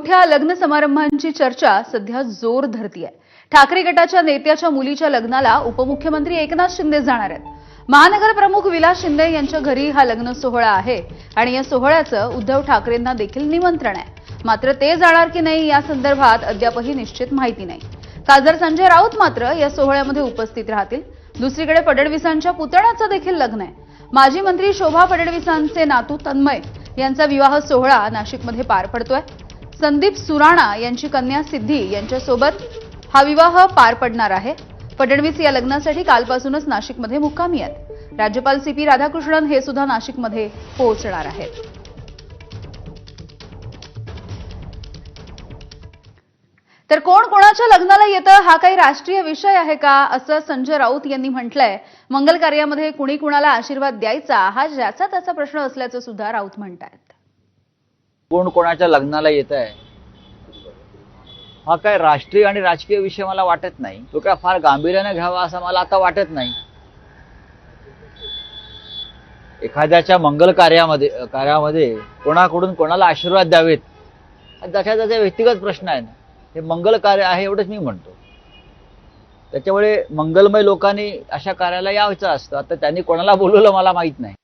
मोठ्या लग्न समारंभांची चर्चा सध्या जोर धरती आहे ठाकरे गटाच्या नेत्याच्या मुलीच्या लग्नाला उपमुख्यमंत्री एकनाथ शिंदे जाणार आहेत. महानगर प्रमुख विलास शिंदे यांच्या घरी हा लग्न सोहळा आहे आणि या सोहळ्याचं उद्धव ठाकरेंना देखील निमंत्रण आहे. मात्र ते जाणार की नाही या संदर्भात अद्यापही निश्चित माहिती नाही. खासदार संजय राऊत मात्र या सोहळ्यामध्ये उपस्थित राहतील. दुसरीकडे फडणवीसांच्या पुतण्याचं देखील लग्न आहे. माजी मंत्री शोभा फडणवीसांचे नातू तन्मय यांचा विवाह सोहळा नाशिकमध्ये पार पडतोय. संदीप सुराणा यांची कन्या सिद्धी यांच्यासोबत हा विवाह पार पडणार आहे. फडणवीस या लग्नासाठी कालपासूनच नाशिकमध्ये मुक्कामी आहेत. राज्यपाल सी पी राधाकृष्णन हे सुद्धा नाशिकमध्ये पोहोचणार आहेत. तर कोण कोणाच्या लग्नाला येतं हा काही राष्ट्रीय विषय आहे का असं संजय राऊत यांनी म्हटलंय. मंगल कार्यामध्ये कुणी कुणाला आशीर्वाद द्यायचा हा ज्याचा त्याचा प्रश्न असल्याचं सुद्धा राऊत म्हणतायत. कोण कोणाच्या लग्नाला येत आहे. हा काय राष्ट्रीय आणि राजकीय विषय मला वाटत नाही. तो काय फार गांभीर्याने घ्यावा असं मला आता वाटत नाही. एखाद्याच्या मंगल कार्यामध्ये कार्यामध्ये कोणाकडून कोणाला आशीर्वाद द्यावेत? जशा ज्याच्या त्याचा व्यक्तिगत प्रश्न आहे ना. हे मंगल कार्य आहे एवढंच मी म्हणतो. त्याच्यामुळे मंगलमय लोकांनी अशा कार्याला यायचं असतं. आता त्यांनी कोणाला बोलवलं मला माहीत नाही.